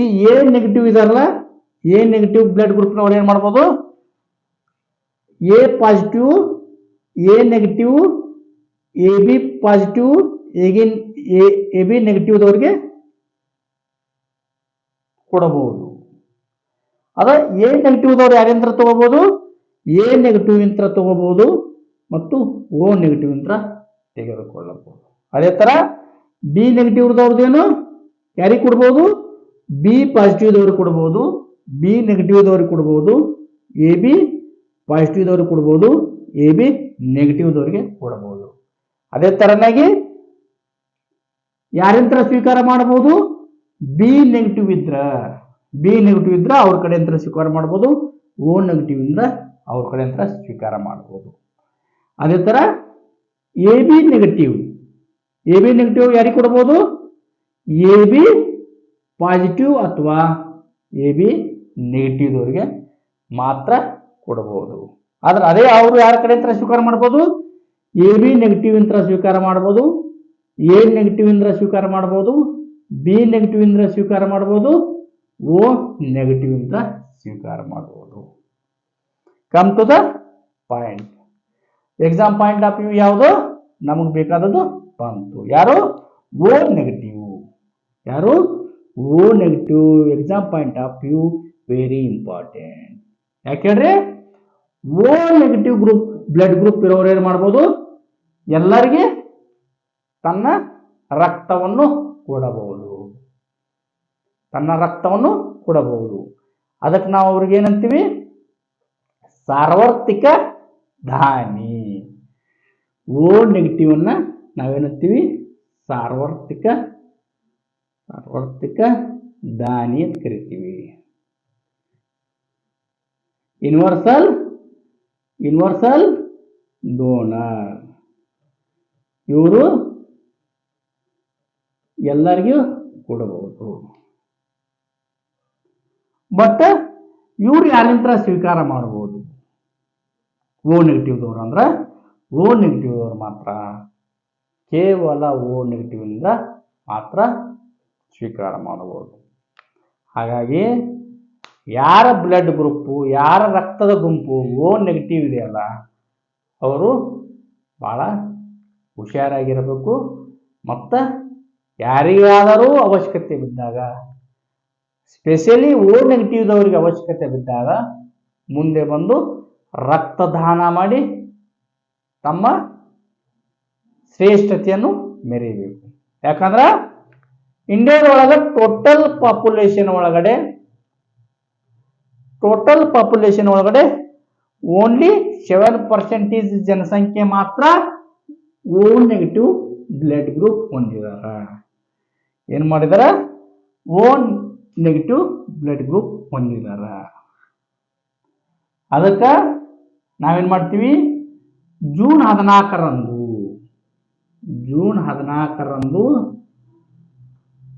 ಈ A negative ಇದಾರಲ್ಲ A negative blood ಗ್ರೂಪ್ನವ್ರು ಏನು ಮಾಡ್ಬೋದು? A positive A negative A B positive again A B ನೆಗೆಟಿವ್ದವ್ರಿಗೆ ಕೊಡಬಹುದು ಅದ ಎ ನೆಗೆಟಿವ್ದವ್ರು ಯಾರಿಂತ್ರ ತಗೋಬಹುದು ಎ ನೆಗೆಟಿವ್ ಇಂತ್ರ ತಗೋಬಹುದು ಮತ್ತು ಓ ನೆಗೆಟಿವ್ ಇಂತ್ರ ತೆಗೆದುಕೊಳ್ಳಬಹುದು. ಅದೇ ಥರ ಬಿ ನೆಗೆಟಿವ್ದವ್ರದ್ದೇನು ಯಾರಿಗೆ ಕೊಡ್ಬೋದು? ಬಿ ಪಾಸಿಟಿವ್ದವ್ರಿಗೆ ಕೊಡ್ಬೋದು ಬಿ ನೆಗೆಟಿವ್ದವ್ರಿಗೆ ಕೊಡ್ಬೋದು ಎ ಬಿ ಪಾಸಿಟಿವ್ದವ್ರಿಗೆ ಕೊಡ್ಬೋದು ಎ ಬಿ ನೆಗೆಟಿವ್ದವ್ರಿಗೆ ಕೊಡ್ಬೋದು. ಅದೇ ತರನಾಗಿ ಯಾರಿಂತರ ಸ್ವೀಕಾರ ಮಾಡ್ಬೋದು? ಬಿ ನೆಗೆಟಿವ್ ಇದ್ರ. ಬಿ ನೆಗೆಟಿವ್ ಇದ್ರ ಅವ್ರ ಕಡೆ ಅಂತ ಸ್ವೀಕಾರ ಮಾಡ್ಬೋದು ಓ ನೆಗೆಟಿವ್ ಇಂದ ಅವ್ರ ಕಡೆ ಅಂತ ಸ್ವೀಕಾರ ಮಾಡ್ಬೋದು. ಅದೇ ತರ A B negative A B negative ಯಾರಿಗೆ ಕೊಡ್ಬೋದು? ಎ ಬಿ ಪಾಸಿಟಿವ್ ಅಥವಾ ಎ ಬಿ ನೆಗೆಟಿವ್ ಅವರಿಗೆ ಮಾತ್ರ ಕೊಡಬಹುದು ಆದ್ರೆ ಅದೇ ಅವರು ಯಾರ ಕಡೆ ಅಂತ ಸ್ವೀಕಾರ ಮಾಡ್ಬೋದು? ಎ ಬಿ ನೆಗೆಟಿವ್ ಇಂತ್ರ ಸ್ವೀಕಾರ ಮಾಡ್ಬೋದು. ಎ ನೆಗೆಟಿವ್ ಇಂದ ಸ್ವೀಕಾರ ಮಾಡ್ಬೋದು. ಬಿ ನೆಗೆಟಿವ್ ಇಂದ ಸ್ವೀಕಾರ ಮಾಡ್ಬೋದು. ಓ ನೆಗೆಟಿವ್ ಇಂದ ಸ್ವೀಕಾರ ಮಾಡ್ಬೋದು. Come to the point exam point of view ಯಾವುದು? ನಮಗೆ ಬೇಕಾದದ್ದು ಬಂತು. ಯಾರು? ಓ ನೆಗೆಟಿವ್ ಯಾರು? O negative exam point of view very important ಯಾಕೆ ಹೇಳ್ರಿ? O negative group blood group ಇರೋರು ಏನು ಮಾಡ್ಬೋದು? ಎಲ್ಲರಿಗೆ ತನ್ನ ರಕ್ತವನ್ನು ಕೊಡಬಹುದು. ತನ್ನ ರಕ್ತವನ್ನು ಕೊಡಬಹುದು. ಅದಕ್ಕೆ ನಾವು ಅವ್ರಿಗೆ ಏನಂತೀವಿ? ಸಾರ್ವತ್ರಿಕ ದಾನಿ ಓ ನೆಗೆಟಿವ್ ಅನ್ನ ನಾವೇನಂತೀವಿ? ಸಾರ್ವತ್ರಿಕ ಸಾರ್ವತ್ರಿಕ ದಾನಿ ಅಂತ ಕರಿತೀವಿ. ಯೂನಿವರ್ಸಲ್ ಯೂನಿವರ್ಸಲ್ ಡೋನರ್ ಇವರು ಎಲ್ಲರಿಗೂ ಕೊಡಬಹುದು ಬಟ್ ಇವ್ರು ಯಾರಿಂತ್ರ ಸ್ವೀಕಾರ ಮಾಡಬಹುದು ಓ ನೆಗೆಟಿವ್ದವ್ರು ಅಂದ್ರೆ ಓ ನೆಗೆಟಿವ್ದವ್ರು ಮಾತ್ರ. ಕೇವಲ ಓ ನೆಗೆಟಿವ್ ಇಂದ ಮಾತ್ರ ಸ್ವೀಕಾರ ಮಾಡಬಹುದು. ಹಾಗಾಗಿ ಯಾರ ಬ್ಲಡ್ ಗ್ರೂಪು ಯಾರ ರಕ್ತದ ಗುಂಪು, ಓ ನೆಗೆಟಿವ್ ಇದೆಯಲ್ಲ ಅವರು ಭಾಳ ಹುಷಾರಾಗಿರಬೇಕು. ಮತ್ತು ಯಾರಿಗಾದರೂ ಅವಶ್ಯಕತೆ ಬಿದ್ದಾಗ ಸ್ಪೆಷಲಿ ಓ ನೆಗೆಟಿವ್ದವ್ರಿಗೆ ಅವಶ್ಯಕತೆ ಬಿದ್ದಾಗ, ಮುಂದೆ ಬಂದು ರಕ್ತದಾನ ಮಾಡಿ ತಮ್ಮ ಶ್ರೇಷ್ಠತೆಯನ್ನು ಮೆರೀಬೇಕು ಯಾಕಂದ್ರೆ ಇಂಡಿಯಾದೊಳಗೆ ಟೋಟಲ್ ಪಾಪ್ಯುಲೇಷನ್ ಒಳಗಡೆ ಟೋಟಲ್ ಪಾಪ್ಯುಲೇಷನ್ ಒಳಗಡೆ ಓನ್ಲಿ ಸೆವೆನ್ ಪರ್ಸೆಂಟೇಜ್ ಜನಸಂಖ್ಯೆ ಮಾತ್ರ ಓ ನೆಗೆಟಿವ್ ಬ್ಲಡ್ ಗ್ರೂಪ್ ಹೊಂದಿದಾರ. ಏನು ಮಾಡಿದಾರ? ಓ ನೆಗೆಟಿವ್ ಬ್ಲಡ್ ಗ್ರೂಪ್ ಹೊಂದಿದಾರ. ಅದಕ್ಕೆ ನಾವೇನು ಮಾಡ್ತೀವಿ? ಜೂನ್ ಹದಿನಾಲ್ಕರಂದು ಜೂನ್ ಹದಿನಾಲ್ಕರಂದು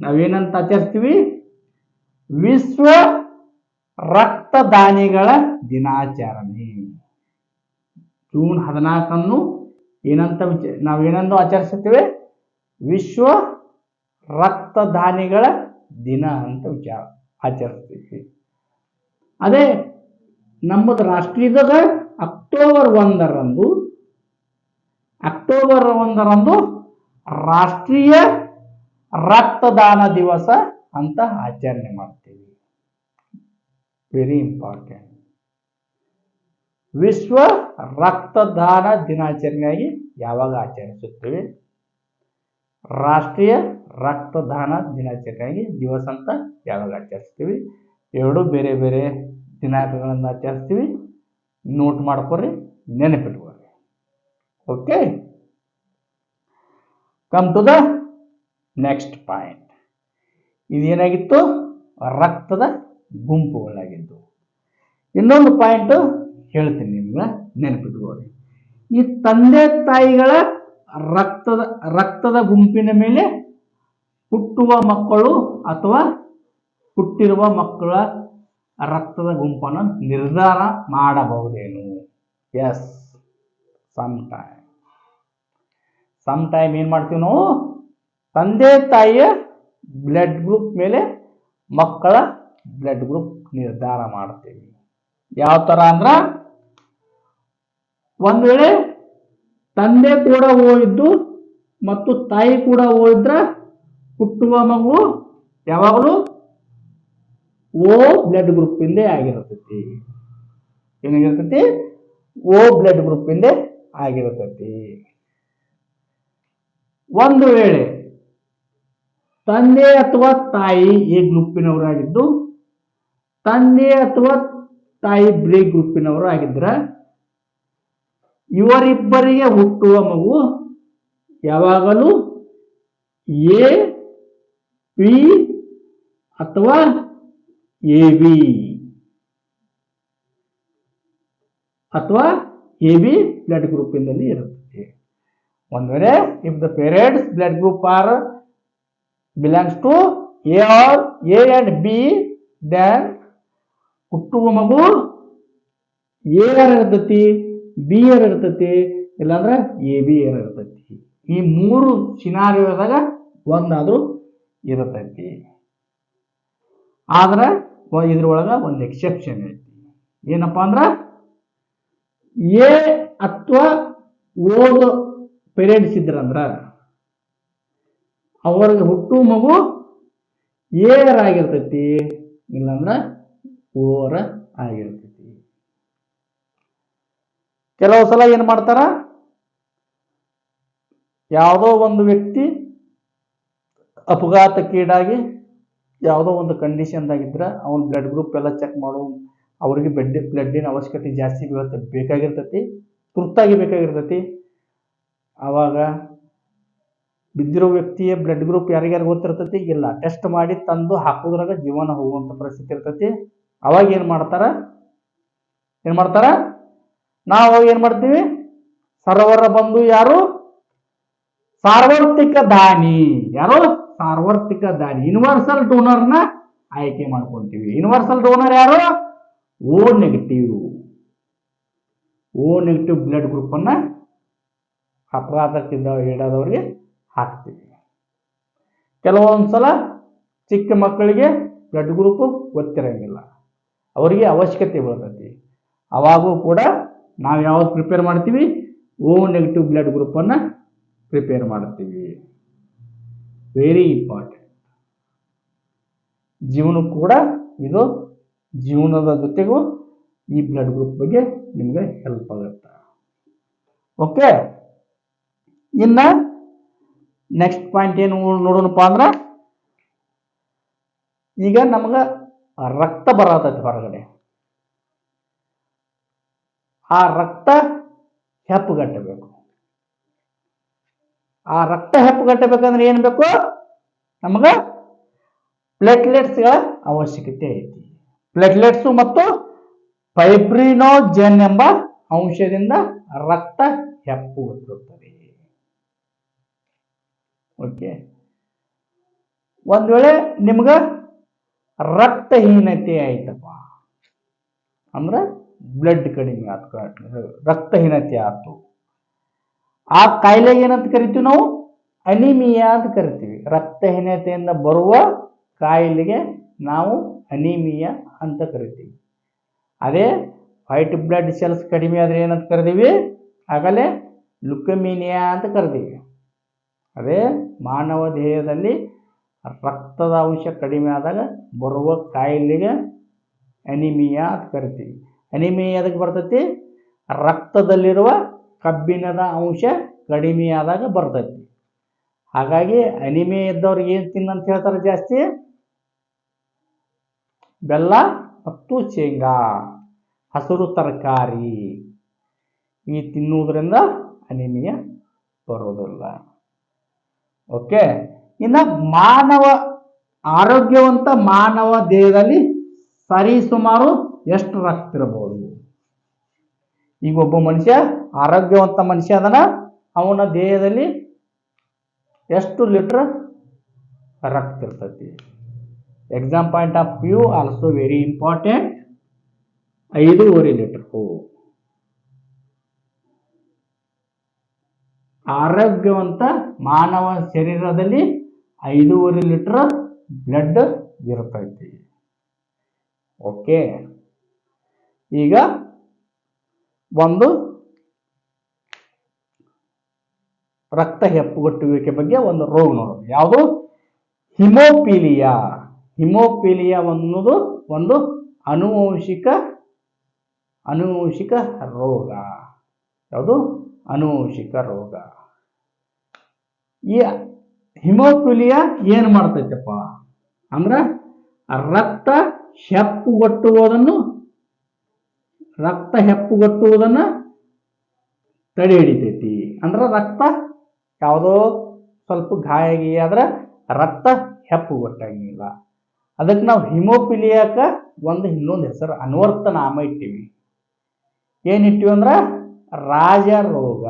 ನಾವೇನಂತ ಆಚರಿಸ್ತೀವಿ? ವಿಶ್ವ ರಕ್ತದಾನಿಗಳ ದಿನಾಚರಣೆ. ಜೂನ್ ಹದಿನಾಲ್ಕನ್ನು ಏನಂತ ವಿಚ, ನಾವೇನಂದು ಆಚರಿಸುತ್ತೇವೆ? ವಿಶ್ವ ರಕ್ತದಾನಿಗಳ ದಿನ ಅಂತ ವಿಚಾರ ಆಚರಿಸ್ತೀವಿ. ಅದೇ ನಮ್ಮದು ರಾಷ್ಟ್ರೀಯದಾಗ ಅಕ್ಟೋಬರ್ ಒಂದರಂದು ಅಕ್ಟೋಬರ್ ಒಂದರಂದು ರಾಷ್ಟ್ರೀಯ ರಕ್ತದಾನ ದಿವಸ ಅಂತ ಆಚರಣೆ ಮಾಡ್ತೀವಿ. ವೆರಿ ಇಂಪಾರ್ಟೆಂಟ್ ವಿಶ್ವ ರಕ್ತದಾನ ದಿನಾಚರಣೆಯಾಗಿ ಯಾವಾಗ ಆಚರಿಸುತ್ತೇವೆ? ರಾಷ್ಟ್ರೀಯ ರಕ್ತದಾನ ದಿನಾಚರಣೆಯಾಗಿ ದಿವಸ ಅಂತ ಯಾವಾಗ ಆಚರಿಸ್ತೀವಿ ಎರಡು ಬೇರೆ ಬೇರೆ ದಿನಾಂಕಗಳನ್ನು ಆಚರಿಸ್ತೀವಿ. ನೋಟ್ ಮಾಡ್ಕೊರಿ ನೆನಪಿಟ್ಕೊರಿ okay come to the next point ಇದೇನಾಗಿತ್ತು? ರಕ್ತದ ಗುಂಪುಗಳಾಗಿದ್ದು. ಇನ್ನೊಂದು ಪಾಯಿಂಟ್ ಹೇಳ್ತೀನಿ ನಿಮ್ಗೆ, ನೆನಪಿಟ್ಕೊಳ್ಳಿ. ಈ ತಂದೆ ತಾಯಿಗಳ ರಕ್ತದ ರಕ್ತದ ಗುಂಪಿನ ಮೇಲೆ ಹುಟ್ಟುವ ಮಕ್ಕಳು ಅಥವಾ ಹುಟ್ಟಿರುವ ಮಕ್ಕಳ ರಕ್ತದ ಗುಂಪನ್ನು ನಿರ್ಧಾರ ಮಾಡಬಹುದೇನು? Yes some time some time ಏನು ಮಾಡ್ತೀವಿ ನಾವು? ತಂದೆ ತಾಯಿಯ ಬ್ಲಡ್ ಗ್ರೂಪ್ ಮೇಲೆ ಮಕ್ಕಳ ಬ್ಲಡ್ ಗ್ರೂಪ್ ನಿರ್ಧಾರ ಮಾಡ್ತೀವಿ. ಯಾವ ಥರ ಅಂದ್ರೆ ಒಂದು ವೇಳೆ ತಂದೆ ಕೂಡ ಓ ಮತ್ತು ತಾಯಿ ಕೂಡ ಓ ಹುಟ್ಟುವ ಮಗು ಯಾವಾಗಲೂ ಓ ಬ್ಲಡ್ ಗ್ರೂಪಿಂದೇ ಆಗಿರ್ತೈತಿ. ಏನಾಗಿರ್ತೈತಿ? ಓ ಬ್ಲಡ್ ಗ್ರೂಪಿಂದೇ ಆಗಿರ್ತೈತಿ. ಒಂದು ವೇಳೆ ತಂದೆ ಅಥವಾ ತಾಯಿ ಎ ಗ್ರೂಪಿನವರಾಗಿದ್ದು? ತಂದೆ ಅಥವಾ ತಾಯಿ ಬ್ರಿ ಗ್ರೂಪಿನವರು ಆಗಿದ್ರ ಇವರಿಬ್ಬರಿಗೆ ಹುಟ್ಟುವ ಮಗು ಯಾವಾಗಲೂ ಎ, ಪಿ ಅಥವಾ ಎ, ಬಿ. ಅಥವಾ ಎ, ಬಿ ಬ್ಲಡ್ ಗ್ರೂಪಿನಲ್ಲಿ ಇರುತ್ತದೆ ಒಂದು if the parents blood group are belongs to A or A and B then ಹುಟ್ಟುವ ಮಗು ಎ ಇರ್ತೈತಿ ಬಿ ಆರ್ ಇರ್ತೈತಿ, ಇಲ್ಲಾಂದ್ರೆ ಎ ಬಿ ಏರ್ ಇರ್ತೈತಿ. ಈ ಮೂರು ಸಿನಾರಿಯೋದಾಗ ಒಂದಾದ್ರೂ ಇರ್ತೈತಿ. ಆದ್ರೆ ಇದ್ರೊಳಗ ಒಂದು ಎಕ್ಸೆಪ್ಷನ್ ಐತಿ. ಏನಪ್ಪ ಅಂದ್ರೆ ಎ ಅಥವಾ ಓದು ಪೇರೆಂಟ್ಸ್ ಇದ್ರಂದ್ರ ಅವ್ರಿಗೆ ಹುಟ್ಟು ಮಗು ಏರ್ ಆಗಿರ್ತೈತಿ ಇಲ್ಲಾಂದ್ರ ಓರ ಆಗಿರ್ತೈತಿ ಕೆಲವು ಸಲ ಏನು ಮಾಡ್ತಾರ? ಯಾವುದೋ ಒಂದು ವ್ಯಕ್ತಿ ಅಪಘಾತಕ್ಕೀಡಾಗಿ ಯಾವುದೋ ಒಂದು ಕಂಡೀಷನ್ದಾಗಿದ್ರೆ ಅವನ ಬ್ಲಡ್ ಗ್ರೂಪ್ ಎಲ್ಲ ಚೆಕ್ ಮಾಡು ಅವ್ರಿಗೆ ಬೆಡ್ ಬ್ಲಡ್ಡಿನ ಅವಶ್ಯಕತೆ ಜಾಸ್ತಿ ಬೀಳತ್ತೆ, ಬೇಕಾಗಿರ್ತೈತಿ, ತುರ್ತಾಗಿ ಬೇಕಾಗಿರ್ತೈತಿ. ಆವಾಗ ಬಿದ್ದಿರೋ ವ್ಯಕ್ತಿಯ ಬ್ಲಡ್ ಗ್ರೂಪ್ ಯಾರಿಗ್ಯಾರು ಗೊತ್ತಿರ್ತೈತಿ? ಇಲ್ಲ. ಟೆಸ್ಟ್ ಮಾಡಿ ತಂದು ಹಾಕೋದ್ರಾಗ ಜೀವನ ಹೋಗುವಂಥ ಪರಿಸ್ಥಿತಿ ಇರ್ತೈತಿ. ಅವಾಗ ಏನು ಮಾಡ್ತಾರ? ಏನು ಮಾಡ್ತಾರ? ನಾವು ಅವಾಗ ಏನು ಮಾಡ್ತೀವಿ? ಸರ್ವರ ಬಂದು ಯಾರು? ಸಾರ್ವತ್ರಿಕ ದಾನಿ. ಯಾರು? ಸಾರ್ವತ್ರಿಕ ದಾನಿ. ಯೂನಿವರ್ಸಲ್ ಡೋನರ್ನ ಆಯ್ಕೆ ಮಾಡ್ಕೊಂತೀವಿ. ಯೂನಿವರ್ಸಲ್ ಡೋನರ್ ಯಾರು? O negative O negative blood ಗ್ರೂಪನ್ನು ಅನ್ನ ಅಪಘಾತಕ್ಕಿಂದ ಈಡಾದವರಿಗೆ ಹಾಕ್ತೀವಿ. ಕೆಲವೊಂದು ಸಲ ಚಿಕ್ಕ ಮಕ್ಕಳಿಗೆ ಬ್ಲಡ್ ಗ್ರೂಪ್ ಗೊತ್ತಿರಂಗಿಲ್ಲ. ಅವರಿಗೆ ಅವಶ್ಯಕತೆ ಬೀಳ್ತೈತಿ ಅವಾಗೂ ಕೂಡ ನಾವು ಯಾವಾಗ ಪ್ರಿಪೇರ್ ಮಾಡ್ತೀವಿ ಓ ನೆಗೆಟಿವ್ ಬ್ಲಡ್ ಗ್ರೂಪನ್ನು ಪ್ರಿಪೇರ್ ಮಾಡ್ತೀವಿ. ವೆರಿ ಇಂಪಾರ್ಟೆಂಟ್ ಜೀವನಕ್ಕೂ ಕೂಡ ಇದು ಜೀವನದ ಜೊತೆಗೂ ಈ ಬ್ಲಡ್ ಗ್ರೂಪ್ ಬಗ್ಗೆ ನಿಮಗೆ ಹೆಲ್ಪ್ ಆಗುತ್ತೆ. ಓಕೆ ಇನ್ನ ನೆಕ್ಸ್ಟ್ ಪಾಯಿಂಟ್ ಏನು ನೋಡೋಣಪ್ಪ ಅಂದ್ರೆ, ಈಗ ನಮ್ಗೆ ರಕ್ತ ಬರತೈತಿ ಹೊರಗಡೆ. ಆ ರಕ್ತ ಹೆಪ್ಪುಗಟ್ಟಬೇಕು. ಆ ರಕ್ತ ಹೆಪ್ಪುಗಟ್ಟಬೇಕಂದ್ರೆ ಏನು ಬೇಕು? ನಮ್ಗೆ ಪ್ಲೇಟ್ಲೆಟ್ಸ್ಗಳ ಅವಶ್ಯಕತೆ ಐತಿ. ಪ್ಲೇಟ್ಲೆಟ್ಸ್ ಮತ್ತು ಫೈಬ್ರಿನೋಜೆನ್ ಎಂಬ ಅಂಶದಿಂದ ರಕ್ತ ಹೆಪ್ಪುಗಟ್ಟುತ್ತದೆ ಓಕೆ. ಒಂದು ವೇಳೆ ನಿಮ್ಗೆ ರಕ್ತಹೀನತೆ ಆಯ್ತಪ್ಪ. ಅಂದ್ರೆ ಬ್ಲಡ್ ಕಡಿಮೆ ಆಯ್ತು ರಕ್ತಹೀನತೆ ಆಯ್ತು ಆ ಕಾಯಿಲೆಗೆ ಏನಂತ ಕರಿತೀವಿ ನಾವು? ಅನಿಮಿಯಾ ಅಂತ ಕರಿತೀವಿ. ರಕ್ತಹೀನತೆಯಿಂದ ಬರುವ ಕಾಯಿಲೆಗೆ ನಾವು ಅನಿಮಿಯಾ ಅಂತ ಕರಿತೀವಿ. ಅದೇ ವೈಟ್ ಬ್ಲಡ್ ಸೆಲ್ಸ್ ಕಡಿಮೆ ಆದ್ರೆ ಏನಂತ ಕರಿತೀವಿ ಆಗಲೇ ಲುಕಮಿನಿಯಾ ಅಂತ ಕರಿತೀವಿ ಅದೇ ಮಾನವ ದೇಹದಲ್ಲಿ ರಕ್ತದ ಅಂಶ ಕಡಿಮೆ ಆದಾಗ ಬರುವ ಕಾಯಿಲೆಗೆ ಅನಿಮಿಯಾ ಅಂತ ಕರಿತೀವಿ. ಅನಿಮಿಯಾ ಅದಕ್ಕೆ ಬರ್ತೈತಿ? ರಕ್ತದಲ್ಲಿರುವ ಕಬ್ಬಿಣದ ಅಂಶ ಕಡಿಮೆ ಆದಾಗ ಬರ್ತೈತಿ. ಹಾಗಾಗಿ ಅನಿಮೆ ಇದ್ದವ್ರಿಗೆ ಏನು ತಿನ್ನಂತ ಹೇಳ್ತಾರೆ ಜಾಸ್ತಿ? ಬೆಲ್ಲ ಮತ್ತು ಶೇಂಗಾ. ಹಸಿರು ತರಕಾರಿ. ಈ ತಿನ್ನುವುದರಿಂದ ಅನಿಮಿಯಾ ಬರೋದಿಲ್ಲ ಓಕೆ? ಇನ್ನು ಮಾನವ ಆರೋಗ್ಯವಂತ ಮಾನವ ದೇಹದಲ್ಲಿ ಸರಿ ಸುಮಾರು ಎಷ್ಟು ರಕ್ತ ಇರಬಹುದು ಈಗ ಒಬ್ಬ ಮನುಷ್ಯ ಆರೋಗ್ಯವಂತ ಮನುಷ್ಯ ಅದನ, ಅವನ ದೇಹದಲ್ಲಿ ಎಷ್ಟು ಲೀಟರ್ ರಕ್ತ ಇರ್ತೈತಿ? Exam point of view also very important ಐದೂವರೆ ಲೀಟರ್. ಆರೋಗ್ಯವಂತ ಮಾನವ ಶರೀರದಲ್ಲಿ ಐದೂವರೆ ಲೀಟರ್ ಬ್ಲಡ್ ಇರ್ತೈತಿ. ಓಕೆ ಈಗ ಒಂದು ರಕ್ತ ಹೆಪ್ಪುಗಟ್ಟುವಿಕೆ ಬಗ್ಗೆ ಒಂದು ರೋಗ ನೋಡೋದು ಯಾವುದು? ಹಿಮೋಪೀಲಿಯಾ ಹಿಮೋಪೀಲಿಯಾ ಅನ್ನೋದು ಒಂದು ಅನುವಂಶಿಕ ಅನುವಂಶಿಕ ರೋಗ. ಯಾವುದು? ಅನುವಂಶಿಕ ರೋಗ. ಈ ಹಿಮೋಫಿಲಿಯಾ ಏನು ಮಾಡ್ತೈತಪ್ಪ? ಅಂದ್ರೆ ರಕ್ತ ಹೆಪ್ಪುಗಟ್ಟುವುದನ್ನು ರಕ್ತ ಹೆಪ್ಪುಗಟ್ಟುವುದನ್ನು ತಡೆ ಹಿಡಿತೈತಿ. ಅಂದ್ರೆ ರಕ್ತ ಯಾವುದೋ ಸ್ವಲ್ಪ ಗಾಯ ಆದ್ರೆ ರಕ್ತ ಹೆಪ್ಪುಗಟ್ಟಂಗಿಲ್ಲ ಅದಕ್ಕೆ ನಾವು ಹಿಮೋಫಿಲಿಯಾಕ ಒಂದು ಇನ್ನೊಂದು ಹೆಸರು ಅನ್ವರ್ಥ ನಾಮ ಇಟ್ಟಿವಿ. ಏನಿಟ್ಟಿವಿ ಅಂದ್ರೆ ರಾಜ ರೋಗ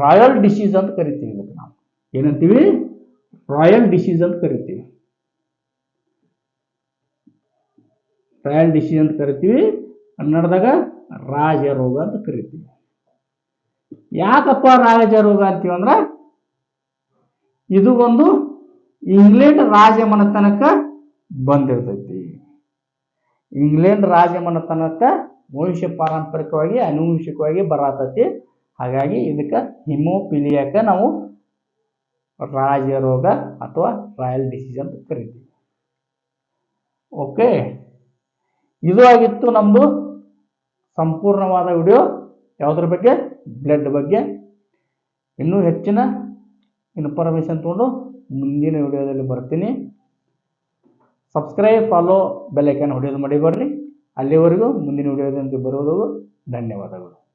ರಾಯಲ್ ಡಿಸೀಸ್ ಅಂತ ಕರಿತೀವಿ ಇದಕ್ಕೆ ನಾವು. ಏನಂತೀವಿ? ರಾಯಲ್ ಡಿಸೀಸ್ ಅಂತ ಕರಿತೀವಿ. ರಾಯಲ್ ಡಿಸೀಸ್ ಅಂತ ಕರಿತೀವಿ. ಕನ್ನಡದಾಗ ರಾಜ ರೋಗ ಅಂತ ಕರಿತೀವಿ. ಯಾಕಪ್ಪ ರಾಜ ರೋಗ ಅಂತೀವಿ ಅಂದ್ರೆ ಇದು ಒಂದು ಇಂಗ್ಲೆಂಡ್ ರಾಜಮನೆತನಕ್ಕೆ ಬಂದಿರ್ತೈತಿ. ಇಂಗ್ಲೆಂಡ್ ರಾಜಮನೆತನಕ್ಕ ವಂಶ ಪಾರಂಪರಿಕವಾಗಿ, ಅನುವಂಶಿಕವಾಗಿ ಬರತೈತಿ. ಹಾಗಾಗಿ ಇದಕ್ಕೆ ಹಿಮೋಫಿಲಿಯಾಕ ನಾವು ರಾಜರೋಗ ಅಥವಾ ರಾಯಲ್ ಡಿಸೀಸ್ ಅಂತ ಕರಿತೀವಿ. ಓಕೆ ಇದು ಆಗಿತ್ತು ನಮ್ಮದು ಸಂಪೂರ್ಣವಾದ ವಿಡಿಯೋ. ಯಾವುದ್ರ ಬಗ್ಗೆ? ಬ್ಲಡ್ ಬಗ್ಗೆ. ಇನ್ನೂ ಹೆಚ್ಚಿನ ಇನ್ಫಾರ್ಮೇಷನ್ ತೊಗೊಂಡು ಮುಂದಿನ ವಿಡಿಯೋದಲ್ಲಿ ಬರ್ತೀನಿ. ಸಬ್ಸ್ಕ್ರೈಬ್ ಫಾಲೋ ಬೆಲ್ಲೈಕನ್ ಹೊಡೆಯೋದು ಮಾಡಿ ಮಡಿಬೇಡ್ರಿ. ಅಲ್ಲಿವರೆಗೂ ಮುಂದಿನ ವಿಡಿಯೋದಿಂದ ಬರುವುದು ಧನ್ಯವಾದಗಳು.